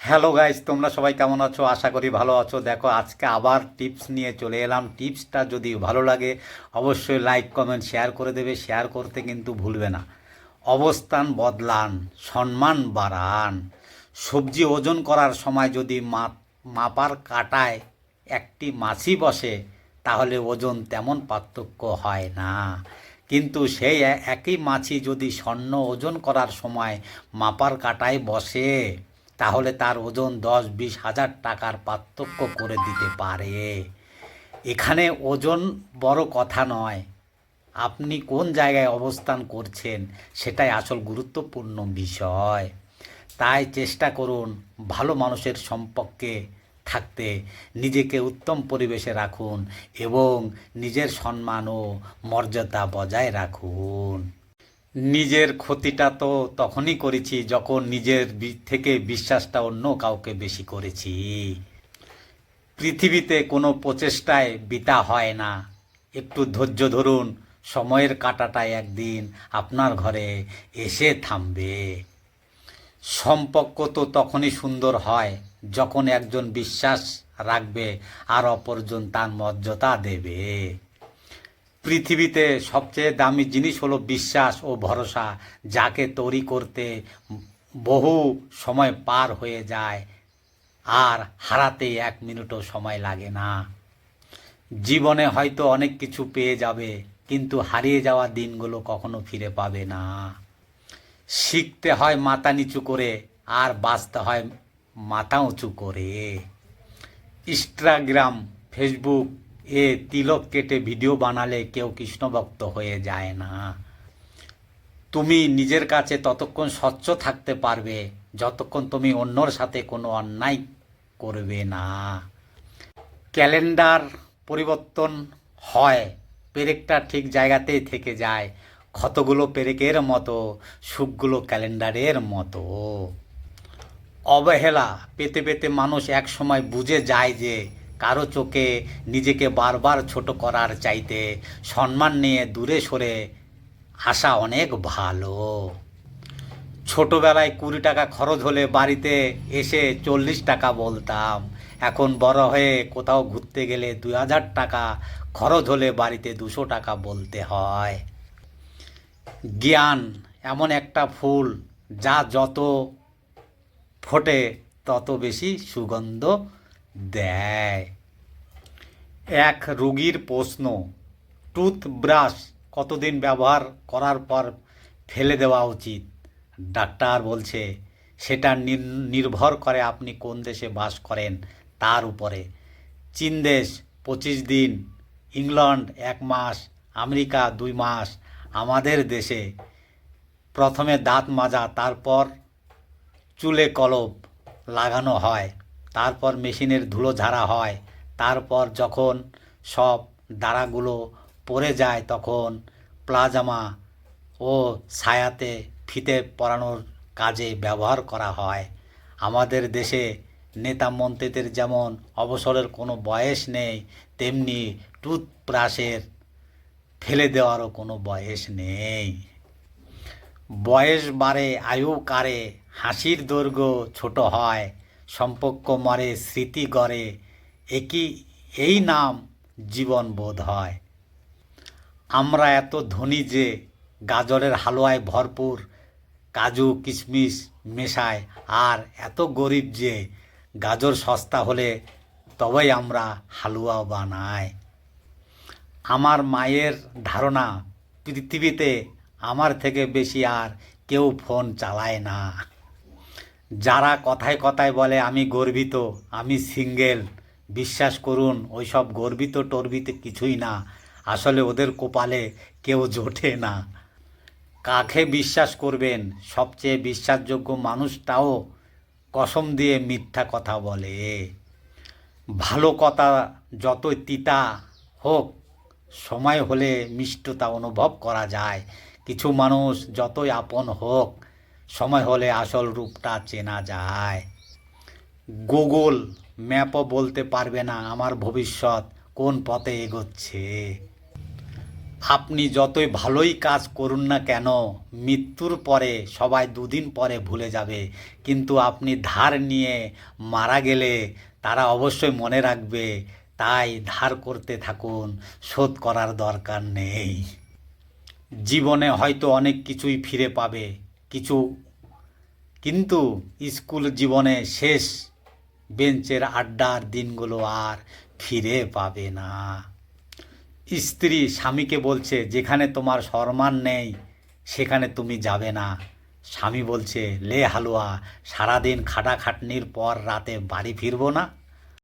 Hello guys, তোমরা সবাই কেমন আছো? আশা করি ভালো আছো। দেখো, আজকে আবার টিপস নিয়ে চলে এলাম। টিপসটা যদি ভালো লাগে, অবশ্যই লাইক, কমেন্ট, শেয়ার করে দেবে। শেয়ার করতে কিন্তু ভুলবে না। অবস্থান বদলান, সম্মান বাড়ান। সবজি ওজন করার সময় যদি মাপ- মাপার কাটায় একটি মাছি বসে, তাহলে ওজন তেমন পার্থক্য হয় না। কিন্তু সেই একই মাছি যদি স্বর্ণ ওজন করার সময় মাপার কাটায় বসে তাহলে তার ওজন দশ বিশ হাজার টাকার পার্থক্য করে দিতে পারে। এখানে ওজন বড় কথা নয়। আপনি কোন জায়গায় অবস্থান করছেন সেটাই আসল গুরুত্বপূর্ণ বিষয়। তাই চেষ্টা করুন ভালো মানুষের সম্পর্কে থাকতে, নিজেকে উত্তম পরিবেশে রাখুন এবং নিজের সম্মান ও মর্যাদা বজায় রাখুন। নিজের ক্ষতিটা তো তখনই করেছি যখন নিজের থেকে বিশ্বাসটা অন্য কাউকে বেশি করেছি। পৃথিবীতে কোনো প্রচেষ্টায় বিতা হয় না। একটু ধৈর্য ধরুন, সময়ের কাটাটা একদিন আপনার ঘরে এসে থামবে। সম্পর্ক তো তখনই সুন্দর হয় যখন একজন বিশ্বাস রাখবে আর অপরজন তার মর্যাদা দেবে। পৃথিবীতে সবচেয়ে দামি জিনিস হলো বিশ্বাস ও ভরসা, যাকে তৈরি করতে বহু সময় পার হয়ে যায় আর হারাতে এক মিনিটও সময় লাগে না। জীবনে হয়তো অনেক কিছু পেয়ে যাবে, কিন্তু হারিয়ে যাওয়া দিনগুলো কখনো ফিরে পাবে না। শিখতে হয় মাথা নিচু করে, আর বাঁচতে হয় মাথা উঁচু করে। ইনস্টাগ্রাম, ফেসবুক এ তিলক কেটে ভিডিও বানালে কেউ কৃষ্ণভক্ত হয়ে যায় না। তুমি নিজের কাছে ততক্ষণ স্বচ্ছ থাকতে পারবে, যতক্ষণ তুমি অন্যর সাথে কোনো অন্যায় করবে না। ক্যালেন্ডার পরিবর্তন হয়, পেরেকটা ঠিক জায়গাতেই থেকে যায়। ক্ষতগুলো পেরেকের মতো, সুখগুলো ক্যালেন্ডারের মতো। অবহেলা পেতে পেতে মানুষ এক সময় বুঝে যায় যে কারও চোখে নিজেকে বারবার ছোট করার চাইতে সম্মান নিয়ে দূরে সরে আসা অনেক ভালো। ছোটবেলায় কুড়ি টাকা খরচ হলে বাড়িতে এসে চল্লিশ টাকা বলতাম। এখন বড় হয়ে কোথাও ঘুরতে গেলে দুই হাজার টাকা খরচ হলে বাড়িতে দুশো টাকা বলতে হয়। জ্ঞান এমন একটা ফুল যা যত ফোটে তত বেশি সুগন্ধ দেয়। এক রোগীর প্রশ্ন, টুথব্রাশ কতদিন ব্যবহার করার পর ফেলে দেওয়া উচিত? ডাক্তার বলছে, সেটা নির- নির্ভর করে আপনি কোন দেশে বাস করেন, তার উপরে। চীন দেশ, পঁচিশ দিন। ইংল্যান্ড, এক মাস। আমেরিকা, দুই মাস। আমাদের দেশে প্রথমে দাঁত মাজা, তারপর চুলে কলব লাগানো হয়। তারপর মেশিনের ধুলো ঝাড়া হয়, তারপর যখন সব দাঁড়াগুলো পড়ে যায় তখন প্লাজামা ও ছায়াতে ফিতে পরানোর কাজে ব্যবহার করা হয়। আমাদের দেশে নেতা মন্ত্রীদের যেমন অবসরের কোনো বয়স নেই, তেমনি টুথব্রাশের ফেলে দেওয়ারও কোনো বয়স নেই। বয়স বাড়ে, আয়ু কারে হাসির দৈর্ঘ্য ছোট হয় সম্পর্ক মরে, স্মৃতি গড়ে, একই, এই নাম জীবন বোধ হয়। আমরা এত ধনী যে গাজরের হালুয়ায় ভরপুর কাজু, কিশমিশ মেশায়, আর এত গরিব যে গাজর সস্তা হলে তবেই আমরা হালুয়া বানাই। আমার মায়ের ধারণা, পৃথিবীতে আমার থেকে বেশি আর কেউ ফোন চালায় না। যারা কথায় কথায় বলে, আমি গর্বিত, আমি সিঙ্গেল বিশ্বাস করুন, ওইসব গর্বিত টর্বিতে কিছুই না। আসলে ওদের কপালে কেউ জোটে না। কাকে বিশ্বাস করবেন? সবচেয়ে বিশ্বাসযোগ্য মানুষটাও কসম দিয়ে মিথ্যা কথা বলে। ভালো কথা যতই তিতা হোক, সময় হলে মিষ্টতা অনুভব করা যায়। কিছু মানুষ যতই আপন হোক সময় হলে আসল রূপটা চেনা যায়। গুগল ম্যাপও বলতে পারবে না আমার ভবিষ্যৎ কোন পথে এগোচ্ছে। আপনি যতই ভালোই কাজ করুন না কেন, মৃত্যুর পরে সবাই দুদিন পরে ভুলে যাবে। কিন্তু আপনি ধার নিয়ে মারা গেলে তারা অবশ্যই মনে রাখবে, তাই ধার করতে থাকুন, শোধ করার দরকার নেই। জীবনে হয়তো অনেক কিছুই ফিরে পাবে কিছু। কিন্তু স্কুল জীবনে শেষ বেঞ্চের আড্ডার দিনগুলো আর ফিরে পাবে না। স্ত্রী স্বামীকে বলছে, যেখানে তোমার সম্মান নেই, সেখানে তুমি যাবে না। স্বামী বলছে, লে হালুয়া, সারাদিন খাটাখাটনির পর রাতে বাড়ি ফিরবো না?